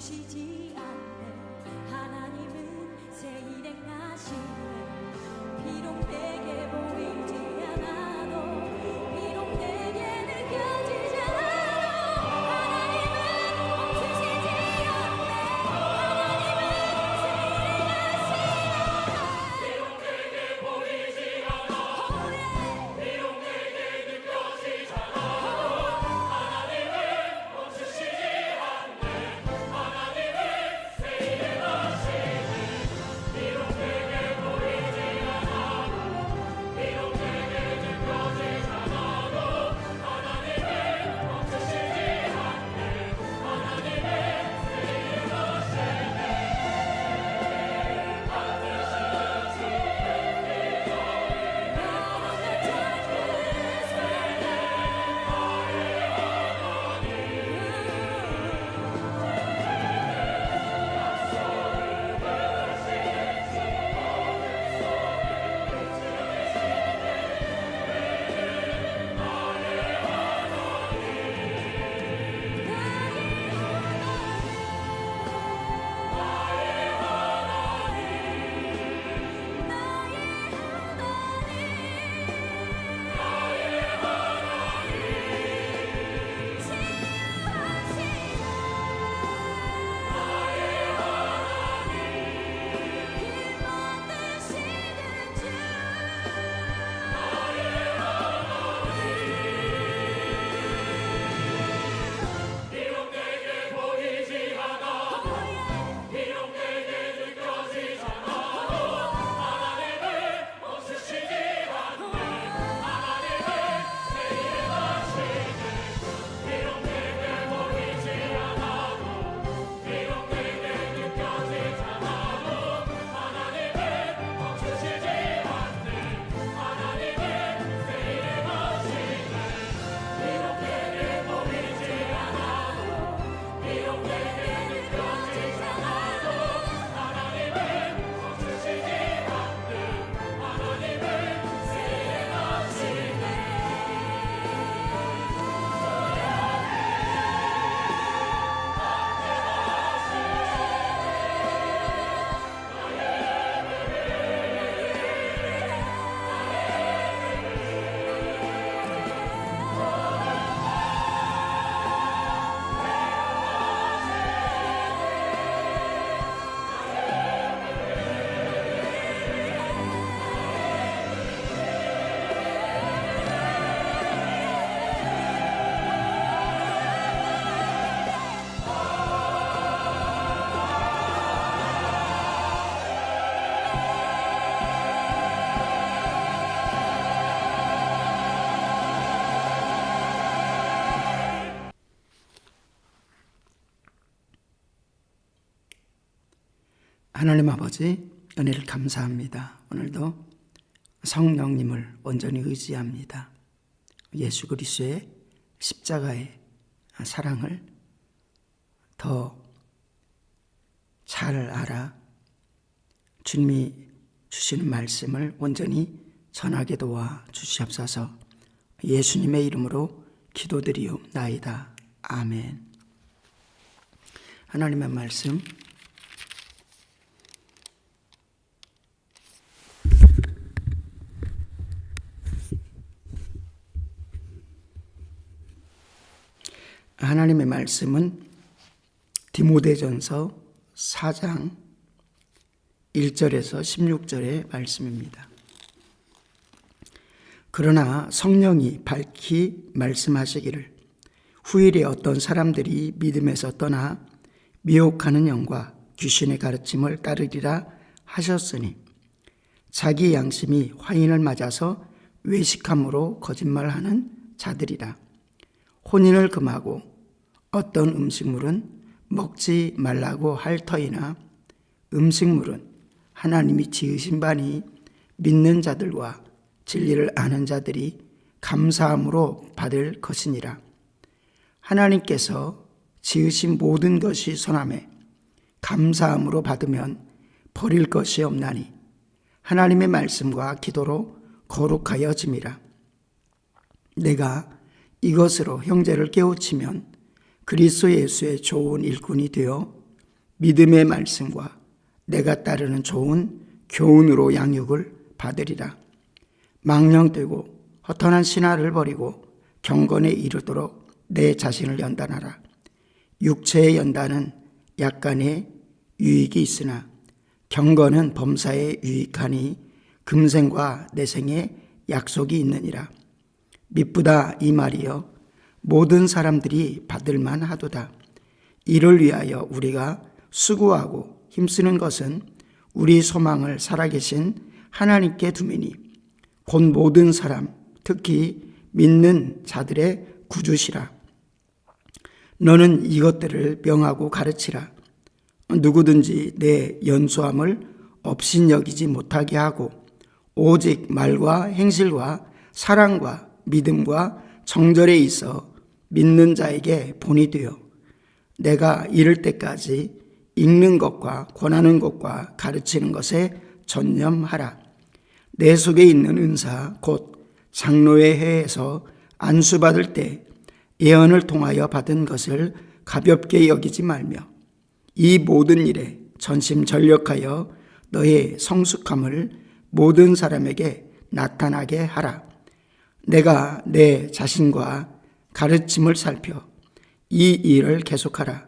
하나 하나님 아버지 은혜를 감사합니다. 오늘도 성령님을 온전히 의지합니다. 예수 그리스도의 십자가의 사랑을 더 잘 알아 주님이 주시는 말씀을 온전히 전하게 도와 주시옵소서. 예수님의 이름으로 기도드리옵나이다. 아멘. 하나님의 말씀 하나님의 말씀은 디모데전서 4장 1절에서 16절의 말씀입니다. 그러나 성령이 밝히 말씀하시기를 후일에 어떤 사람들이 믿음에서 떠나 미혹하는 영과 귀신의 가르침을 따르리라 하셨으니 자기 양심이 화인을 맞아서 외식함으로 거짓말하는 자들이라 혼인을 금하고 어떤 음식물은 먹지 말라고 할 터이나 음식물은 하나님이 지으신 바니 믿는 자들과 진리를 아는 자들이 감사함으로 받을 것이니라. 하나님께서 지으신 모든 것이 선함에 감사함으로 받으면 버릴 것이 없나니 하나님의 말씀과 기도로 거룩하여짐이라. 내가 이것으로 형제를 깨우치면 그리스도 예수의 좋은 일꾼이 되어 믿음의 말씀과 내가 따르는 좋은 교훈으로 양육을 받으리라. 망령되고 허탄한 신화를 버리고 경건에 이르도록 내 자신을 연단하라. 육체의 연단은 약간의 유익이 있으나 경건은 범사에 유익하니 금생과 내생에 약속이 있느니라. 미쁘다 이 말이여 모든 사람들이 받을 만 하도다. 이를 위하여 우리가 수고하고 힘쓰는 것은 우리 소망을 살아계신 하나님께 두미니 곧 모든 사람 특히 믿는 자들의 구주시라. 너는 이것들을 명하고 가르치라. 누구든지 내 연소함을 업신여기지 못하게 하고 오직 말과 행실과 사랑과 믿음과 정절에 있어 믿는 자에게 본이 되어 내가 이를 때까지 읽는 것과 권하는 것과 가르치는 것에 전념하라. 내 속에 있는 은사 곧 장로의 회에서 안수 받을 때 예언을 통하여 받은 것을 가볍게 여기지 말며 이 모든 일에 전심 전력하여 너의 성숙함을 모든 사람에게 나타나게 하라. 내가 내 자신과 가르침을 살펴 이 일을 계속하라.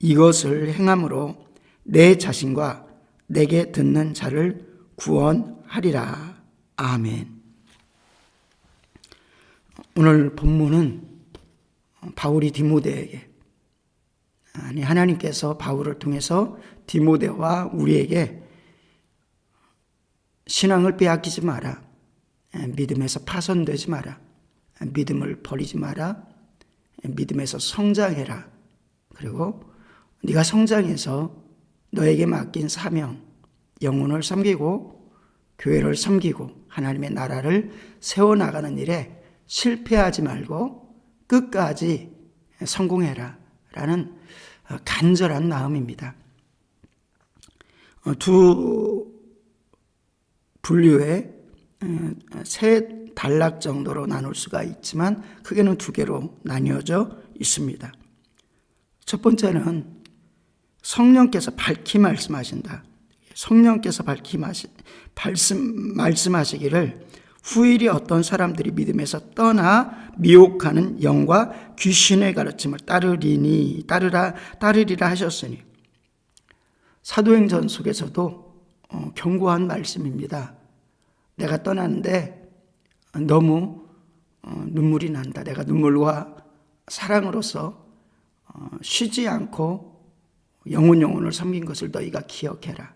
이것을 행함으로 내 자신과 내게 듣는 자를 구원하리라. 아멘. 오늘 본문은 바울이 디모데에게 아니 하나님께서 바울을 통해서 디모데와 우리에게 신앙을 빼앗기지 마라. 믿음에서 파손되지 마라. 믿음을 버리지 마라. 믿음에서 성장해라. 그리고 네가 성장해서 너에게 맡긴 사명, 영혼을 섬기고 교회를 섬기고 하나님의 나라를 세워 나가는 일에 실패하지 말고 끝까지 성공해라. 라는 간절한 마음입니다. 어, 두 분류의 세 단락 정도로 나눌 수가 있지만 크게는 두 개로 나뉘어져 있습니다. 첫 번째는 성령께서 밝히 말씀하신다. 성령께서 밝히 마시, 말씀, 말씀하시기를 후일이 어떤 사람들이 믿음에서 떠나 미혹하는 영과 귀신의 가르침을 따르리니 따르라 따르리라 하셨으니 사도행전 속에서도 어, 경고한 말씀입니다. 내가 떠났는데 너무 어, 눈물이 난다. 내가 눈물과 사랑으로서 어, 쉬지 않고 영혼 영혼을 섬긴 것을 너희가 기억해라.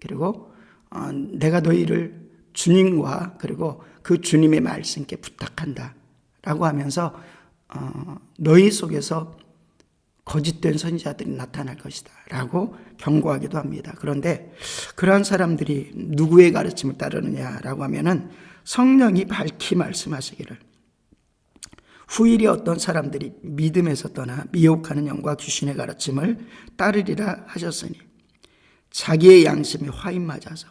그리고 어, 내가 너희를 주님과 그리고 그 주님의 말씀께 부탁한다. 라고 하면서 어, 너희 속에서 거짓된 선지자들이 나타날 것이다. 라고 경고하기도 합니다. 그런데 그러한 사람들이 누구의 가르침을 따르느냐라고 하면은 성령이 밝히 말씀하시기를 후일이 어떤 사람들이 믿음에서 떠나 미혹하는 영과 귀신의 가르침을 따르리라 하셨으니 자기의 양심이 화인 맞아서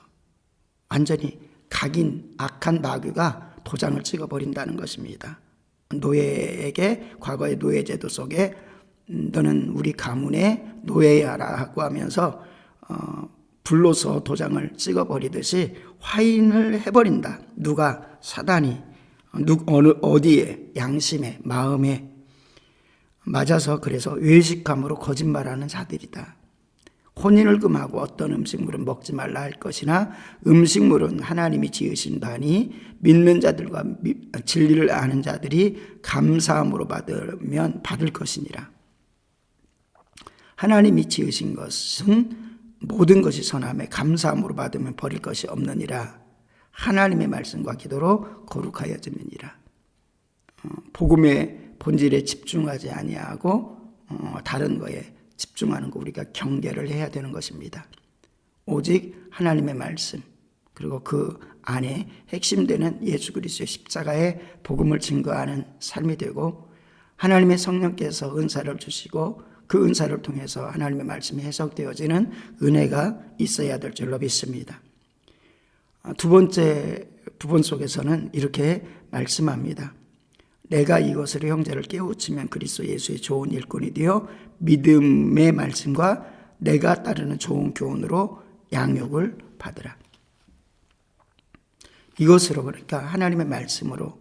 완전히 각인 악한 마귀가 도장을 찍어버린다는 것입니다. 노예에게 과거의 노예제도 속에 너는 우리 가문의 노예야라고 하면서 어, 불로서 도장을 찍어버리듯이 화인을 해버린다. 누가 사단이 누 어느 어디에 양심에 마음에 맞아서 그래서 외식함으로 거짓말하는 자들이다. 혼인을 금하고 어떤 음식물은 먹지 말라 할 것이나 음식물은 하나님이 지으신 바니 믿는 자들과 진리를 아는 자들이 감사함으로 받으면 받을 것이니라. 하나님이 지으신 것은 모든 것이 선함에 감사함으로 받으면 버릴 것이 없느니라. 하나님의 말씀과 기도로 거룩하여지느니라. 어, 복음의 본질에 집중하지 아니하고 어, 다른 거에 집중하는 거 우리가 경계를 해야 되는 것입니다. 오직 하나님의 말씀 그리고 그 안에 핵심되는 예수 그리스도의 십자가의 복음을 증거하는 삶이 되고 하나님의 성령께서 은사를 주시고 그 은사를 통해서 하나님의 말씀이 해석되어지는 은혜가 있어야 될 줄로 믿습니다. 두 번째 부분 속에서는 이렇게 말씀합니다. 내가 이것으로 형제를 깨우치면 그리스도 예수의 좋은 일꾼이 되어 믿음의 말씀과 내가 따르는 좋은 교훈으로 양육을 받으라. 이것으로 그러니까 하나님의 말씀으로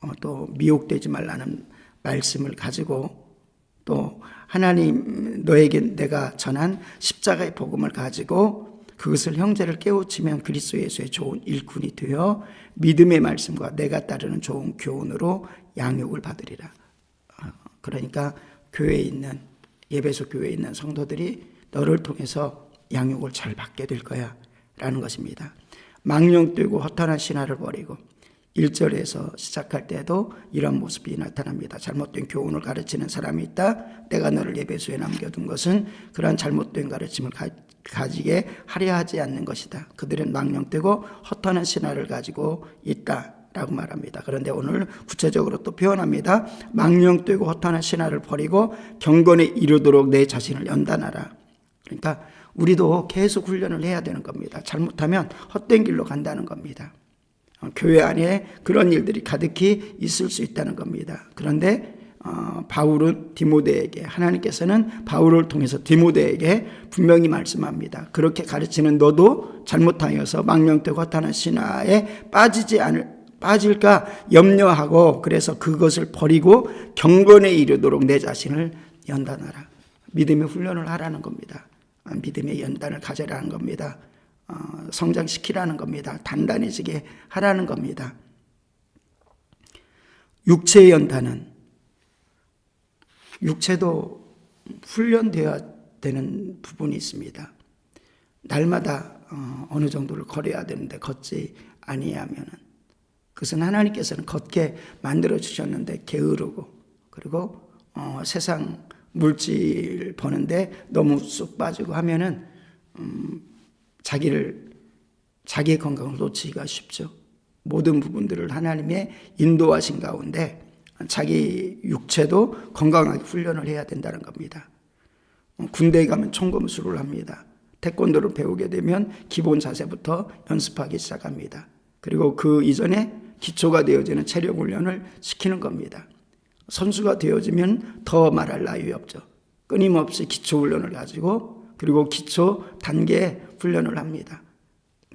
어, 또 미혹되지 말라는 말씀을 가지고 또 하나님 너에게 내가 전한 십자가의 복음을 가지고 그것을 형제를 깨우치면 그리스도 예수의 좋은 일꾼이 되어 믿음의 말씀과 내가 따르는 좋은 교훈으로 양육을 받으리라. 어, 그러니까 교회에 있는 예배소 교회에 있는 성도들이 너를 통해서 양육을 잘 받게 될 거야 라는 것입니다. 망령되고 허탄한 신화를 버리고 1절에서 시작할 때도 이런 모습이 나타납니다. 잘못된 교훈을 가르치는 사람이 있다. 내가 너를 예배소에 남겨둔 것은 그러한 잘못된 가르침을 가, 가지게 하려 하지 않는 것이다. 그들은 망령되고 허탄한 신화를 가지고 있다. 라고 말합니다. 그런데 오늘 구체적으로 또 표현합니다. 망령되고 허탄한 신화를 버리고 경건에 이르도록 내 자신을 연단하라. 그러니까 우리도 계속 훈련을 해야 되는 겁니다. 잘못하면 헛된 길로 간다는 겁니다. 어, 교회 안에 그런 일들이 가득히 있을 수 있다는 겁니다. 그런데 어, 바울은 디모데에게 하나님께서는 바울을 통해서 디모데에게 분명히 말씀합니다. 그렇게 가르치는 너도 잘못하여서 망령되고 허탄한 신화에 빠지지 않을 빠질까 염려하고 그래서 그것을 버리고 경건에 이르도록 내 자신을 연단하라. 믿음의 훈련을 하라는 겁니다. 아, 믿음의 연단을 가져라는 겁니다. 어, 성장시키라는 겁니다. 단단해지게 하라는 겁니다. 육체의 연단은 육체도 훈련되어야 되는 부분이 있습니다. 날마다 어, 어느 정도를 걸어야 되는데 걷지 아니하면은 그것은 하나님께서는 걷게 만들어 주셨는데 게으르고 그리고 어, 세상 물질 버는데 너무 쑥 빠지고 하면은 음, 자기를 자기의 건강을 놓치기가 쉽죠. 모든 부분들을 하나님의 인도하신 가운데 자기 육체도 건강하게 훈련을 해야 된다는 겁니다. 어, 군대에 가면 총검수를 합니다. 태권도를 배우게 되면 기본 자세부터 연습하기 시작합니다. 그리고 그 이전에 기초가 되어지는 체력 훈련을 시키는 겁니다. 선수가 되어지면 더 말할 나위 없죠. 끊임없이 기초 훈련을 가지고 그리고 기초 단계 훈련을 합니다.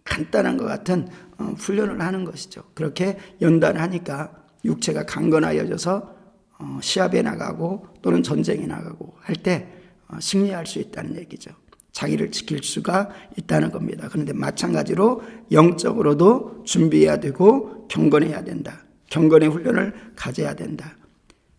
간단한 것 같은 어, 훈련을 하는 것이죠. 그렇게 연단하니까 육체가 강건하여져서 어, 시합에 나가고 또는 전쟁에 나가고 할때 어, 승리할 수 있다는 얘기죠. 자기를 지킬 수가 있다는 겁니다. 그런데 마찬가지로 영적으로도 준비해야 되고 경건해야 된다. 경건의 훈련을 가져야 된다.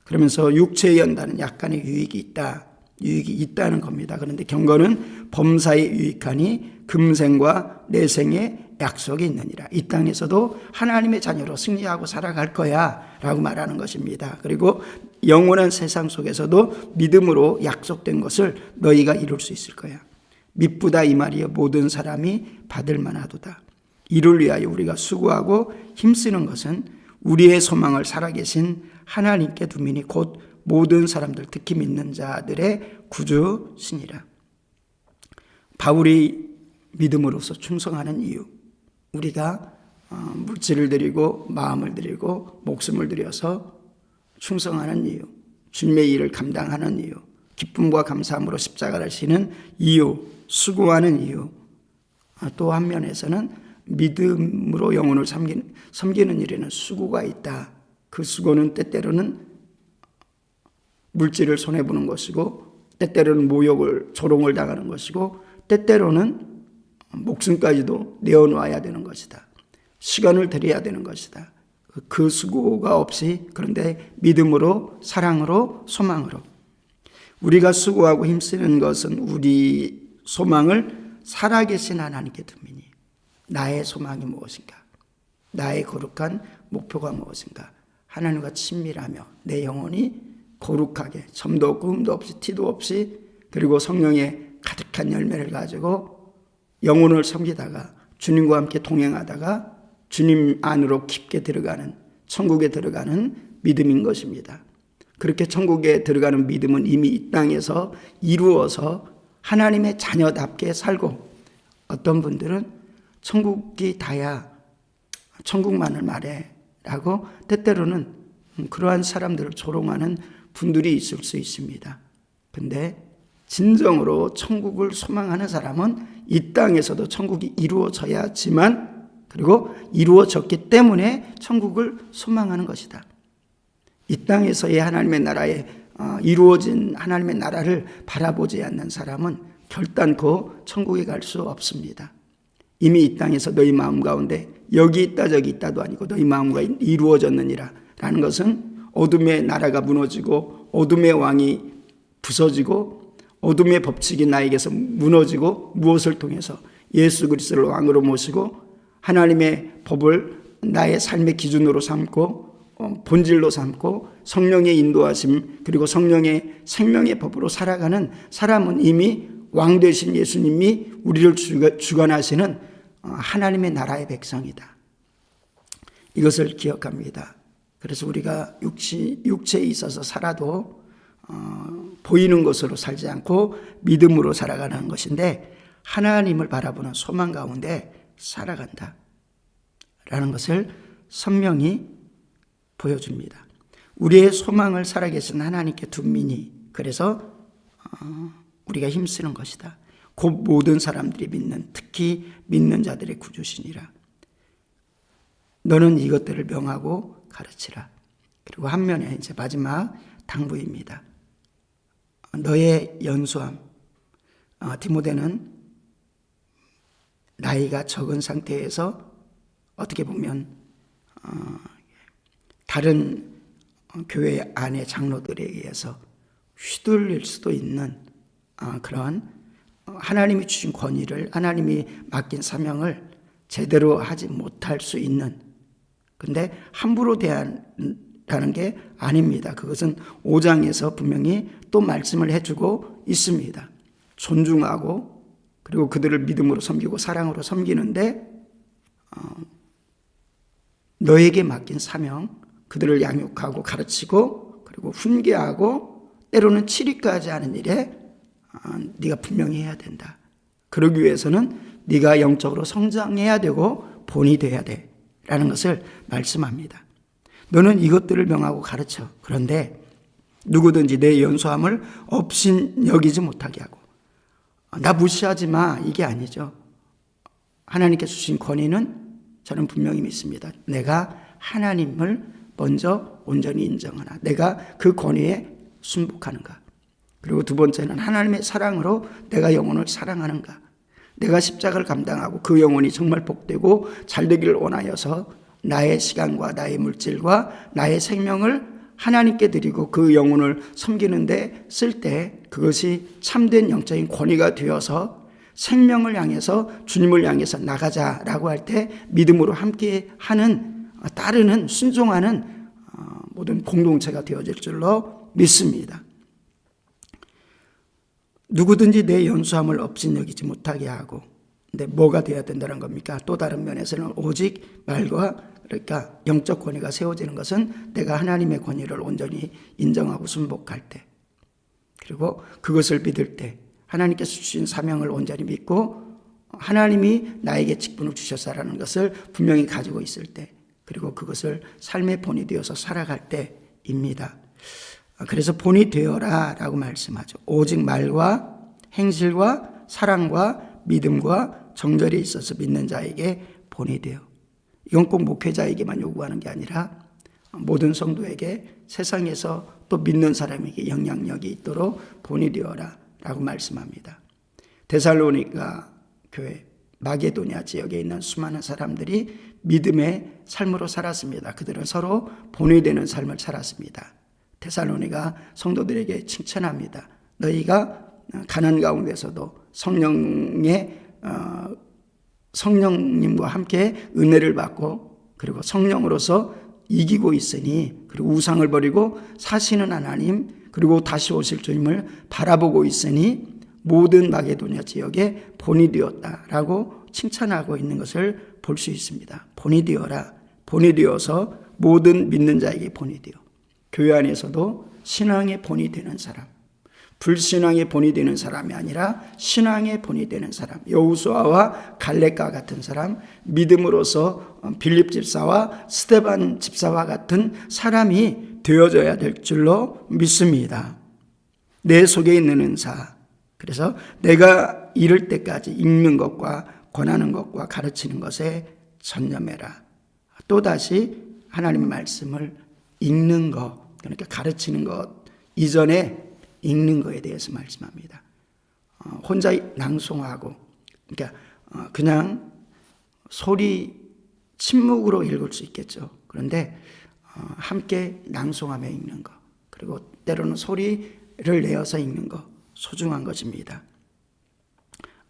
그러면서 육체의 연단은 약간의 유익이 있다. 유익이 있다는 겁니다. 그런데 경건은 범사에 유익하니 금생과 내생의 약속이 있느니라. 이 땅에서도 하나님의 자녀로 승리하고 살아갈 거야. 라고 말하는 것입니다. 그리고 영원한 세상 속에서도 믿음으로 약속된 것을 너희가 이룰 수 있을 거야. 미쁘다 이 말이여 모든 사람이 받을 만하도다. 이를 위하여 우리가 수고하고 힘쓰는 것은 우리의 소망을 살아계신 하나님께 두민이 곧 모든 사람들 특히 믿는 자들의 구주시니라. 바울이 믿음으로서 충성하는 이유. 우리가 어, 물질을 드리고 마음을 드리고 목숨을 들여서 충성하는 이유. 주님의 일을 감당하는 이유. 기쁨과 감사함으로 십자가를 지는 이유. 수고하는 이유. 아, 또 한 면에서는 믿음으로 영혼을 섬기는, 섬기는 일에는 수고가 있다. 그 수고는 때때로는 물질을 손해보는 것이고 때때로는 모욕을 조롱을 당하는 것이고 때때로는 목숨까지도 내어놓아야 되는 것이다. 시간을 들여야 되는 것이다. 그 수고가 없이 그런데 믿음으로 사랑으로 소망으로 우리가 수고하고 힘쓰는 것은 우리 소망을 살아계신 하나님께 듭니다. 나의 소망이 무엇인가? 나의 거룩한 목표가 무엇인가? 하나님과 친밀하며 내 영혼이 거룩하게 점도 없고 흠도 없이 티도 없이 그리고 성령의 가득한 열매를 가지고 영혼을 섬기다가 주님과 함께 동행하다가 주님 안으로 깊게 들어가는 천국에 들어가는 믿음인 것입니다. 그렇게 천국에 들어가는 믿음은 이미 이 땅에서 이루어서 하나님의 자녀답게 살고 어떤 분들은 천국이 다야 천국만을 말해 라고 때때로는 음, 그러한 사람들을 조롱하는 분들이 있을 수 있습니다. 근데 진정으로 천국을 소망하는 사람은 이 땅에서도 천국이 이루어져야지만 그리고 이루어졌기 때문에 천국을 소망하는 것이다. 이 땅에서의 하나님의 나라에 어, 이루어진 하나님의 나라를 바라보지 않는 사람은 결단코 천국에 갈 수 없습니다. 이미 이 땅에서 너희 마음 가운데 여기 있다 저기 있다도 아니고 너희 마음과 이루어졌느니라 라는 것은 어둠의 나라가 무너지고 어둠의 왕이 부서지고 어둠의 법칙이 나에게서 무너지고 무엇을 통해서 예수 그리스도를 왕으로 모시고 하나님의 법을 나의 삶의 기준으로 삼고 어, 본질로 삼고 성령의 인도하심 그리고 성령의 생명의 법으로 살아가는 사람은 이미 왕 되신 예수님이 우리를 주관- 주관하시는 어, 하나님의 나라의 백성이다. 이것을 기억합니다. 그래서 우리가 육시, 육체에 있어서 살아도 어, 보이는 것으로 살지 않고 믿음으로 살아가는 것인데 하나님을 바라보는 소망 가운데 살아간다. 라는 것을 선명히 보여줍니다. 우리의 소망을 살아계신 하나님께 둔민이 그래서 어, 우리가 힘쓰는 것이다. 곧 모든 사람들이 믿는 특히 믿는 자들의 구주시니라. 너는 이것들을 명하고 가르치라. 그리고 한 면에 이제 마지막 당부입니다. 너의 연수함. 어, 디모데는 나이가 적은 상태에서 어떻게 보면 어, 다른 교회 안의 장로들에 의해서 휘둘릴 수도 있는 어, 그런 하나님이 주신 권위를 하나님이 맡긴 사명을 제대로 하지 못할 수 있는 근데 함부로 대하는 게 아닙니다. 그것은 5장에서 분명히 또 말씀을 해주고 있습니다. 존중하고 그리고 그들을 믿음으로 섬기고 사랑으로 섬기는데 어, 너에게 맡긴 사명, 그들을 양육하고 가르치고 그리고 훈계하고 때로는 치리까지 하는 일에 어, 네가 분명히 해야 된다. 그러기 위해서는 네가 영적으로 성장해야 되고 본이 돼야 돼 라는 것을 말씀합니다. 너는 이것들을 명하고 가르쳐. 그런데 누구든지 내 연소함을 없인 여기지 못하게 하고 나 무시하지 마 이게 아니죠. 하나님께서 주신 권위는 저는 분명히 믿습니다. 내가 하나님을 먼저 온전히 인정하나 내가 그 권위에 순복하는가. 그리고 두 번째는 하나님의 사랑으로 내가 영혼을 사랑하는가. 내가 십자가를 감당하고 그 영혼이 정말 복되고 잘 되기를 원하여서 나의 시간과 나의 물질과 나의 생명을 하나님께 드리고 그 영혼을 섬기는데 쓸 때 그것이 참된 영적인 권위가 되어서 생명을 향해서 주님을 향해서 나가자라고 할 때 믿음으로 함께 하는 따르는 순종하는 어, 모든 공동체가 되어질 줄로 믿습니다. 누구든지 내 연수함을 없인 여기지 못하게 하고 근데 뭐가 돼야 된다는 겁니까? 또 다른 면에서는 오직 말과 그러니까 영적 권위가 세워지는 것은 내가 하나님의 권위를 온전히 인정하고 순복할 때 그리고 그것을 믿을 때 하나님께서 주신 사명을 온전히 믿고 하나님이 나에게 직분을 주셨다라는 것을 분명히 가지고 있을 때 그리고 그것을 삶의 본이 되어서 살아갈 때입니다. 그래서 본이 되어라 라고 말씀하죠. 오직 말과 행실과 사랑과 믿음과 정절이 있어서 믿는 자에게 본이 되어. 이건 꼭 목회자에게만 요구하는 게 아니라 모든 성도에게 세상에서 또 믿는 사람에게 영향력이 있도록 본이 되어라 라고 말씀합니다. 데살로니가 교회 마게도냐 지역에 있는 수많은 사람들이 믿음의 삶으로 살았습니다. 그들은 서로 본이 되는 삶을 살았습니다. 데살로니가 성도들에게 칭찬합니다. 너희가 가난 가운데서도 성령의 어, 성령님과 함께 은혜를 받고 그리고 성령으로서 이기고 있으니 그리고 우상을 버리고 사시는 하나님 그리고 다시 오실 주님을 바라보고 있으니 모든 마게도냐 지역에 본이 되었다라고 칭찬하고 있는 것을 볼 수 있습니다. 본이 되어라. 본이 되어서 모든 믿는 자에게 본이 되어. 교회 안에서도 신앙의 본이 되는 사람, 불신앙의 본이 되는 사람이 아니라 신앙의 본이 되는 사람, 여우수아와 갈렙과 같은 사람, 믿음으로서 빌립 집사와 스테반 집사와 같은 사람이 되어져야 될 줄로 믿습니다. 내 속에 있는 은사. 그래서 내가 이럴 때까지 읽는 것과 권하는 것과 가르치는 것에 전념해라. 또다시 하나님의 말씀을 읽는 것, 그러니까 가르치는 것 이전에 읽는 것에 대해서 말씀합니다. 어, 혼자 낭송하고, 그러니까 어, 그냥 소리 침묵으로 읽을 수 있겠죠. 그런데 어, 함께 낭송하며 읽는 것, 그리고 때로는 소리를 내어서 읽는 것 소중한 것입니다.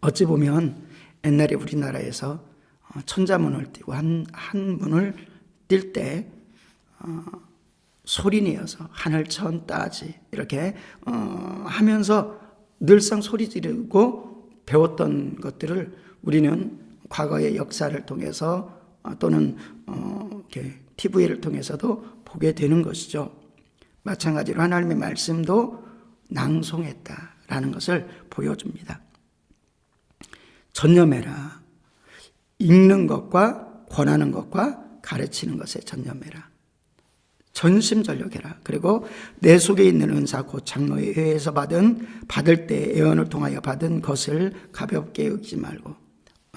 어찌 보면 옛날에 우리나라에서 어, 천자문을 띄고 한, 한 문을 띌때 어, 소리 내어서 하늘 천 따지 이렇게 어, 하면서 늘상 소리 지르고 배웠던 것들을 우리는 과거의 역사를 통해서 어, 또는 어, 이렇게 TV를 통해서도 보게 되는 것이죠. 마찬가지로 하나님의 말씀도 낭송했다라는 것을 보여줍니다. 전념해라. 읽는 것과 권하는 것과 가르치는 것에 전념해라. 전심전력해라. 그리고 내 속에 있는 은사 곧 장로에 의해서 받은 받을 때 예언을 통하여 받은 것을 가볍게 여기지 말고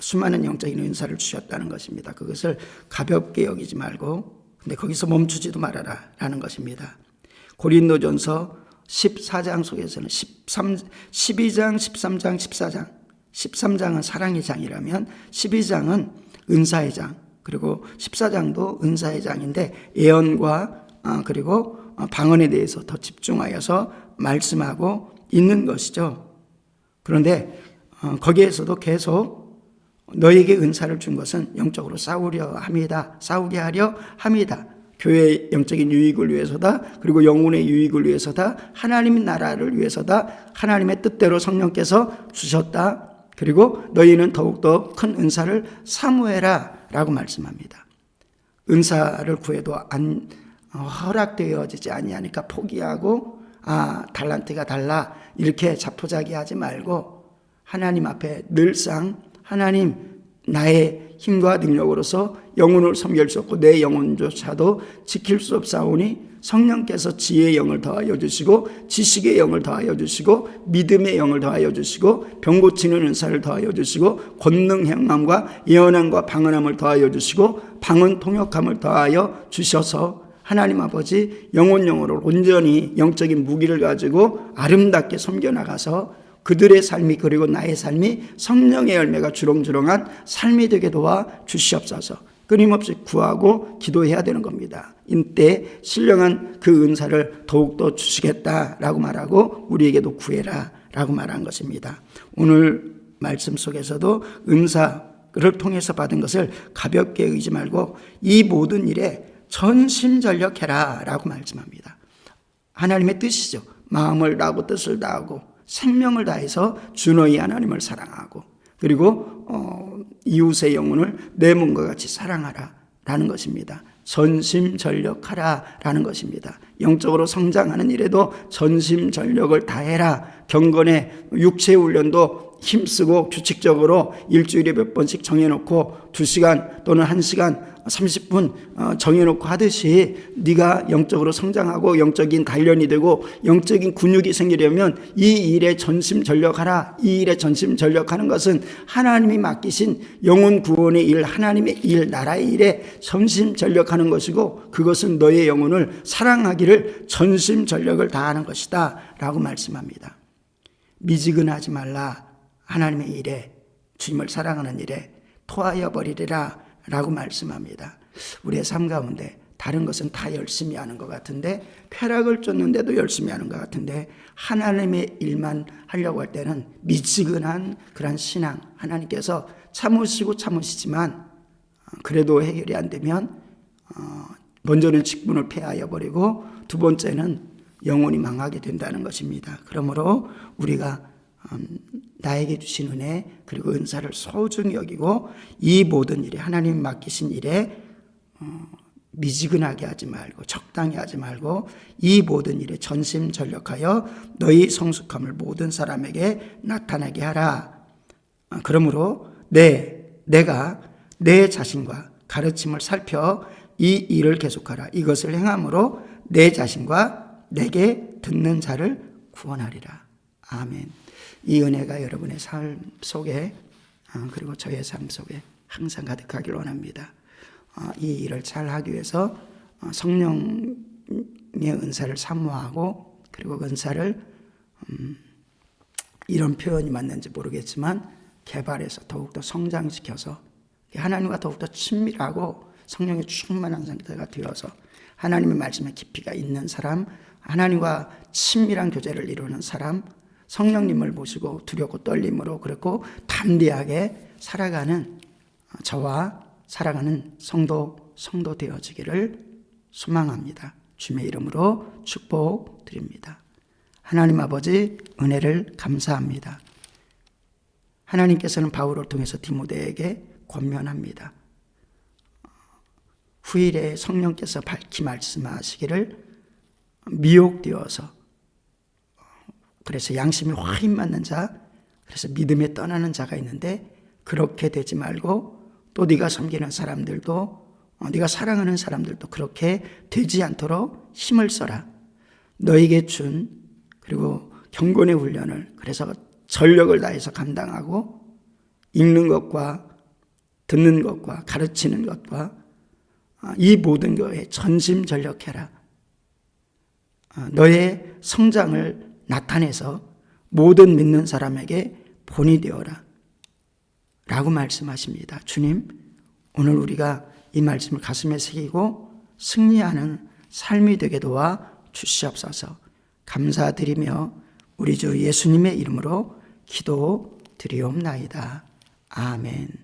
수많은 영적인 은사를 주셨다는 것입니다. 그것을 가볍게 여기지 말고 근데 거기서 멈추지도 말아라라는 것입니다. 고린도전서 14장 속에서는 13 12장, 13장, 14장 13장은 사랑의 장이라면 12장은 은사의 장 그리고 14장도 은사의 장인데 예언과 아, 그리고 방언에 대해서 더 집중하여서 말씀하고 있는 것이죠. 그런데 어, 거기에서도 계속 너에게 은사를 준 것은 영적으로 싸우려 합니다. 싸우게 하려 합니다. 교회의 영적인 유익을 위해서다. 그리고 영혼의 유익을 위해서다. 하나님 의 나라를 위해서다. 하나님의 뜻대로 성령께서 주셨다. 그리고 너희는 더욱더 큰 은사를 사모해라. 라고 말씀합니다. 은사를 구해도 안, 허락되어지지 아니하니까 포기하고 아 달란트가 달라. 이렇게 자포자기하지 말고 하나님 앞에 늘상 하나님 나의 힘과 능력으로서 영혼을 섬길 수 없고 내 영혼조차도 지킬 수 없사오니 성령께서 지혜의 영을 더하여 주시고 지식의 영을 더하여 주시고 믿음의 영을 더하여 주시고 병 고치는 은사를 더하여 주시고 권능 행함과 예언함과 방언함을 더하여 주시고 방언 통역함을 더하여 주셔서 하나님 아버지 영혼 영으로 온전히 영적인 무기를 가지고 아름답게 섬겨 나가서 그들의 삶이 그리고 나의 삶이 성령의 열매가 주렁주렁한 삶이 되게 도와 주시옵소서. 끊임없이 구하고 기도해야 되는 겁니다. 이때 신령한 그 은사를 더욱더 주시겠다라고 말하고 우리에게도 구해라라고 말한 것입니다. 오늘 말씀 속에서도 은사를 통해서 받은 것을 가볍게 여기지 말고 이 모든 일에 전심전력해라 라고 말씀합니다. 하나님의 뜻이죠. 마음을 다하고 뜻을 다하고 생명을 다해서 준호의 하나님을 사랑하고 그리고 어, 이웃의 영혼을 내 몸과 같이 사랑하라 라는 것입니다. 전심전력하라 라는 것입니다. 영적으로 성장하는 일에도 전심전력을 다해라. 경건의 육체 훈련도 힘쓰고 규칙적으로 일주일에 몇 번씩 정해놓고 두 시간 또는 한 시간 30분 어, 정해놓고 하듯이 네가 영적으로 성장하고 영적인 단련이 되고 영적인 근육이 생기려면 이 일에 전심 전력하라. 이 일에 전심 전력하는 것은 하나님이 맡기신 영혼 구원의 일, 하나님의 일, 나라의 일에 전심 전력하는 것이고 그것은 너의 영혼을 사랑하기를 전심 전력을 다하는 것이다. 라고 말씀합니다. 미지근하지 말라. 하나님의 일에 주님을 사랑하는 일에 토하여 버리리라 라고 말씀합니다. 우리의 삶 가운데 다른 것은 다 열심히 하는 것 같은데 쾌락을 쫓는데도 열심히 하는 것 같은데 하나님의 일만 하려고 할 때는 미지근한 그런 신앙 하나님께서 참으시고 참으시지만 그래도 해결이 안 되면 어, 먼저는 직분을 폐하여 버리고 두 번째는 영혼이 망하게 된다는 것입니다. 그러므로 우리가 음, 나에게 주신 은혜 그리고 은사를 소중히 여기고 이 모든 일에 하나님 맡기신 일에 어, 미지근하게 하지 말고 적당히 하지 말고 이 모든 일에 전심전력하여 너희 성숙함을 모든 사람에게 나타나게 하라. 어, 그러므로 내 내가 내 자신과 가르침을 살펴 이 일을 계속하라. 이것을 행함으로 내 자신과 내게 듣는 자를 구원하리라. 아멘. 이 은혜가 여러분의 삶 속에 아, 그리고 저의 삶 속에 항상 가득하길 원합니다. 아, 이 일을 잘 하기 위해서 어, 성령의 은사를 사모하고 그리고 그 은사를 음, 이런 표현이 맞는지 모르겠지만 개발해서 더욱더 성장시켜서 하나님과 더욱더 친밀하고 성령의 충만한 상태가 되어서 하나님의 말씀에 깊이가 있는 사람, 하나님과 친밀한 교제를 이루는 사람, 성령님을 모시고 두렵고 떨림으로 그렇고 담대하게 살아가는 저와 살아가는 성도 성도 되어지기를 소망합니다. 주님의 이름으로 축복드립니다. 하나님 아버지 은혜를 감사합니다. 하나님께서는 바울을 통해서 디모데에게 권면합니다. 후일에 성령께서 밝히 말씀하시기를 미혹되어서 그래서 양심이 확인 맞는 자 그래서 믿음에 떠나는 자가 있는데 그렇게 되지 말고 또 네가 섬기는 사람들도 어, 네가 사랑하는 사람들도 그렇게 되지 않도록 힘을 써라. 너에게 준 그리고 경건의 훈련을 그래서 전력을 다해서 감당하고 읽는 것과 듣는 것과 가르치는 것과 아, 이 모든 것에 전심전력해라. 아, 너의 성장을 나타내서 모든 믿는 사람에게 본이 되어라. 라고 말씀하십니다. 주님, 오늘 우리가 이 말씀을 가슴에 새기고 승리하는 삶이 되게 도와 주시옵소서 감사드리며 우리 주 예수님의 이름으로 기도 드리옵나이다. 아멘.